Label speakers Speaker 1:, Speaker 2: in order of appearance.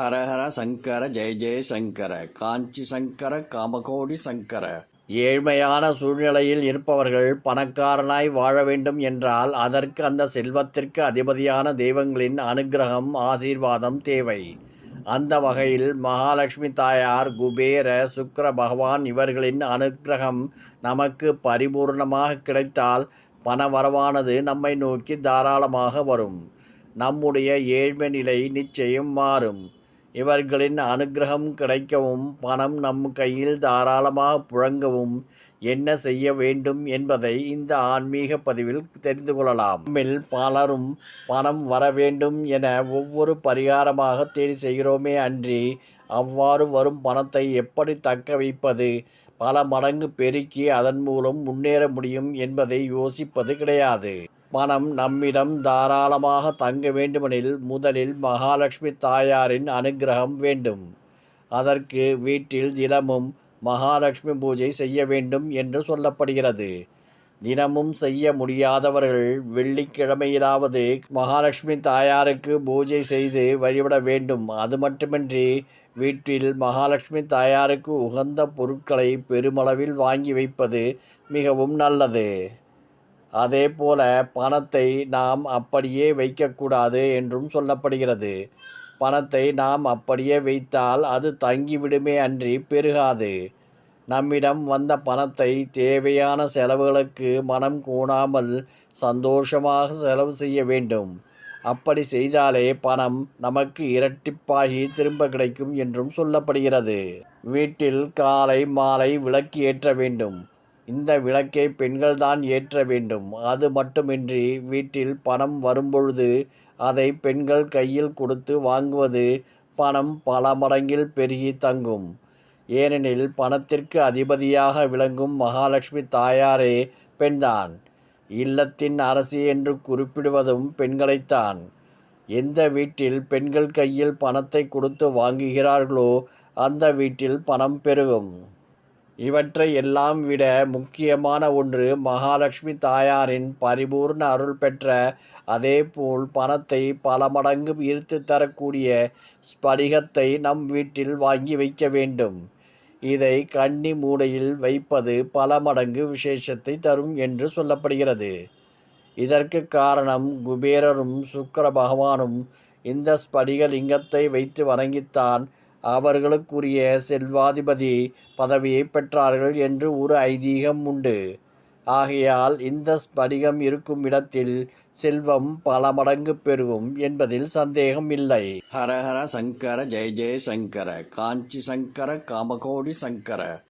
Speaker 1: ஹரஹர சங்கர ஜெய ஜெய சங்கர காஞ்சி சங்கர காமகோடி சங்கர. ஏழ்மையான சூழ்நிலையில் இருப்பவர்கள் பணக்காரனாய் வாழ வேண்டும் என்றால் அதற்கு அந்த செல்வத்திற்கு அதிபதியான தெய்வங்களின் அனுக்கிரகம் ஆசீர்வாதம் தேவை. அந்த வகையில் மகாலட்சுமி தாயார் குபேர சுக்கர பகவான் இவர்களின் அனுக்கிரகம் நமக்கு பரிபூர்ணமாக கிடைத்தால் பண வரவானது நம்மை நோக்கி தாராளமாக வரும். நம்முடைய ஏழ்மை நிலை நிச்சயம் மாறும். இவர்களின் அனுக்கிரகம் கிடைக்கவும் பணம் நம் கையில் தாராளமாக புழங்கவும் என்ன செய்ய வேண்டும் என்பதை இந்த ஆன்மீக பதிவில் தெரிந்து கொள்ளலாம். நம்மில் பலரும் பணம் வர வேண்டும் என ஒவ்வொரு பரிகாரமாக தேடி செய்கிறோமே அன்றி அவ்வாறு வரும் பணத்தை எப்படி தக்க வைப்பது? பல மடங்கு பெருக்கி அதன் மூலம் முன்னேற முடியும் என்பதை யோசிப்பது கிடையாது. பணம் நம்மிடம் தாராளமாக தங்க வேண்டுமெனில் முதலில் மகாலட்சுமி தாயாரின் அனுக்கிரகம் வேண்டும். அதற்கு வீட்டில் தினமும் மகாலட்சுமி பூஜை செய்ய வேண்டும் என்று சொல்லப்படுகிறது. தினமும் செய்ய முடியாதவர்கள் வெள்ளிக்கிழமையிலாவது மகாலட்சுமி தாயாருக்கு பூஜை செய்து வழிபட வேண்டும். அது மட்டுமின்றி வீட்டில் மகாலட்சுமி தாயாருக்கு உகந்த பொருட்களை பெருமளவில் வாங்கி வைப்பது மிகவும் நல்லது. அதே போல பணத்தை நாம் அப்படியே வைக்கக்கூடாது என்றும் சொல்லப்படுகிறது. பணத்தை நாம் அப்படியே வைத்தால் அது தங்கிவிடுமே அன்றி பெருகாது. நம்மிடம் வந்த பணத்தை தேவையான செலவுகளுக்கு மனம் கூணாமல் சந்தோஷமாக செலவு செய்ய வேண்டும். அப்படி செய்தாலே பணம் நமக்கு இரட்டிப்பாகி திரும்ப கிடைக்கும் என்றும் சொல்லப்படுகிறது. வீட்டில் காலை மாலை விளக்கு ஏற்ற வேண்டும். இந்த விளக்கை பெண்கள்தான் ஏற்ற வேண்டும். அது மட்டுமின்றி வீட்டில் பணம் வரும்பொழுது அதை பெண்கள் கையில் கொடுத்து வாங்குவது பணம் பல மடங்கில் பெருகி தங்கும். ஏனெனில் பணத்திற்கு அதிபதியாக விளங்கும் மகாலட்சுமி தாயாரே பெண்தான். இல்லத்தின் அரசி என்று குறிப்பிடுவதும் பெண்களைத்தான். எந்த வீட்டில் பெண்கள் கையில் பணத்தை கொடுத்து வாங்குகிறார்களோ அந்த வீட்டில் பணம் பெருகும். இவற்றை எல்லாம் விட முக்கியமான ஒன்று மகாலட்சுமி தாயாரின் பரிபூர்ண அருள் பெற்ற அதேபோல் பணத்தை பல மடங்கு ஈர்த்து தரக்கூடிய ஸ்படிகத்தை நம் வீட்டில் வாங்கி வைக்க வேண்டும். இதை கன்னி மூடையில் வைப்பது பல மடங்கு விசேஷத்தை தரும் என்று சொல்லப்படுகிறது. இதற்கு காரணம் குபேரரும் சுக்கர பகவானும் இந்த ஸ்படிக லிங்கத்தை வைத்து வணங்கித்தான் அவர்களுக்குரிய செல்வாதிபதி பதவியை பெற்றார்கள் என்று ஒரு ஐதீகம் உண்டு. ஆகையால் இந்த ஸ்படிகம் இருக்கும் இடத்தில் செல்வம் பல மடங்கு பெருகும் என்பதில் சந்தேகம் இல்லை. ஹரஹர சங்கர ஜெய ஜெய சங்கர காஞ்சி சங்கர காமகோடி சங்கர.